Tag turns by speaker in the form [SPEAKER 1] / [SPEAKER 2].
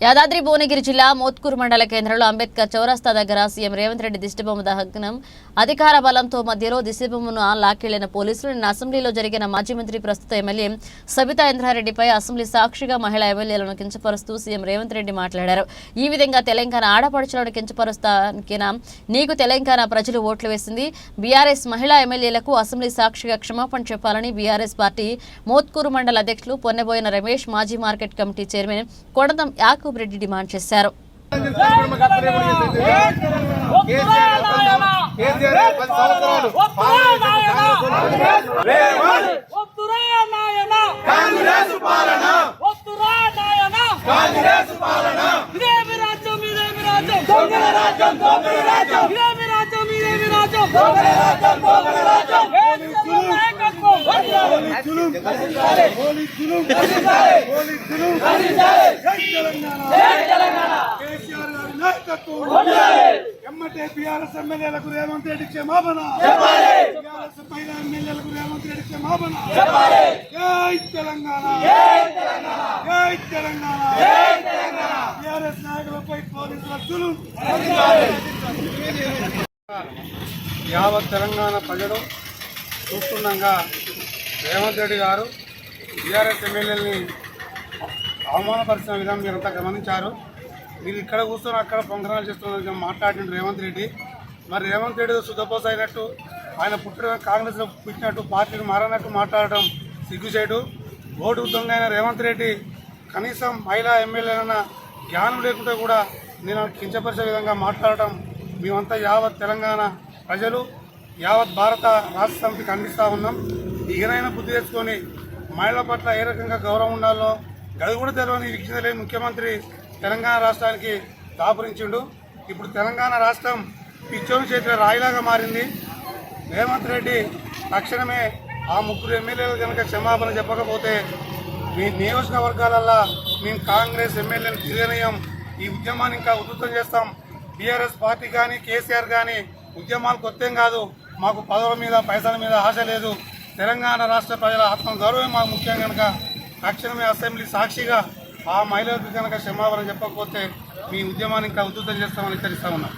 [SPEAKER 1] యాదాద్రి భువనగిరి జిల్లా మోత్కూరు మండల కేంద్రంలో అంబేద్కర్ చౌరస్తా దగ్గర సీఎం రేవంత్ రెడ్డి దిష్టిబొమ్మ దహనం అధికార బలంతో మధ్యలో దిష్టిబొమ్మను లాక్కెళ్ళిన పోలీసులు నిన్న అసెంబ్లీలో జరిగిన మాజీ మంత్రి ప్రస్తుత ఎమ్మెల్యే సబితా ఇంద్రారెడ్డిపై అసెంబ్లీ సాక్షిగా మహిళా ఎమ్మెల్యేలను కించపరుస్తూ సీఎం రేవంత్ రెడ్డి మాట్లాడారు. ఈ విధంగా తెలంగాణ ఆడపడుచులను కించపరుస్తానికినా నీకు తెలంగాణ ప్రజలు ఓట్లు వేసింది. బీఆర్ఎస్ మహిళా ఎమ్మెల్యేలకు అసెంబ్లీ సాక్షిగా క్షమాపణ చెప్పాలని బీఆర్ఎస్ పార్టీ మోత్కూరు మండల అధ్యక్షులు పొన్నెబోయిన రమేష్ మాజీ మార్కెట్ కమిటీ చైర్మన్ కొడతం యాకూబ్ రెడ్డి డిమాండ్ చేశారు.
[SPEAKER 2] పోలీసులు పోలీసులు పోలీసులు జై తెలంగాణ జై తెలంగాణ కేసీఆర్ గారి నాయకత్వం ఎమ్మటే బీఆర్ఎస్ ఎమ్మెల్యేలకు రేవంత్ రెడ్డి క్షమాపణ బీఆర్ఎస్ పైన ఎమ్మెల్యేలకు రేవంత్ రెడ్డి క్షమాపణ జై తెలంగాణ జై తెలంగాణ బీఆర్ఎస్ నాయకులపై పోలీసుల జులుం యావత్ తెలంగాణ ప్రజలు చూస్తుండగా రేవంత్ రెడ్డి గారు బీఆర్ఎస్ ఎమ్మెల్యేని అవమానపరిచిన విధానం మీరంతా గమనించారు. మీరు ఇక్కడ కూర్చొని అక్కడ పొంగనాలు చేస్తున్న మాట్లాడిన రేవంత్ రెడ్డి. మరి రేవంత్ రెడ్డి శుద్ధపోస అయినట్టు ఆయన పుట్టిన కాంగ్రెస్లో పుట్టినట్టు పార్టీని మారనట్టు మాట్లాడటం సిగ్గుచేటు. ఓటు దొంగ అయిన రేవంత్ రెడ్డి కనీసం మహిళా ఎమ్మెల్యేలన్న జ్ఞానం లేకుంటే కూడా నేను కించపరిచే విధంగా మాట్లాడటం మేమంతా యావత్ తెలంగాణ ప్రజలు యావత్ భారత రాష్ట్ర సమితి ఖండిస్తూ ఉన్నాం. ఇకనైనా బుద్ధి తెచ్చుకొని మహిళల పట్ల ఏ రకంగా గౌరవం ఉండాలో గది కూడా తెలియని విక్షితలేని ముఖ్యమంత్రి తెలంగాణ రాష్ట్రానికి దాపురించిండు. ఇప్పుడు తెలంగాణ రాష్ట్రం పిచ్చోని చేతిలో రాయిలాగా మారింది. రేవంత్ రెడ్డి తక్షణమే ఆ ముగ్గురు ఎమ్మెల్యేలు కనుక క్షమాపణ చెప్పకపోతే మీ నియోజకవర్గాలల్లో మేము కాంగ్రెస్ ఎమ్మెల్యేలు తిరగనీయం. ఈ ఉద్యమాన్ని ఇంకా ఉధృతం చేస్తాం. టీఆర్ఎస్ పార్టీ కానీ కేసీఆర్ కానీ ఉద్యమాలు కొత్తేం కాదు. మాకు పదవుల మీద పైసల మీద ఆశ లేదు. తెలంగాణ రాష్ట్ర ప్రజల ఆత్మ గౌరవం మాకు ముఖ్యం కనుక తక్షణమే అసెంబ్లీ సాక్షిగా ఆ మహిళలకు కనుక క్షమాపణ చెప్పకపోతే మీ ఉద్యమాన్ని ఇంకా ఉద్ధృతం చేస్తామని హెచ్చరిస్తా ఉన్నాం.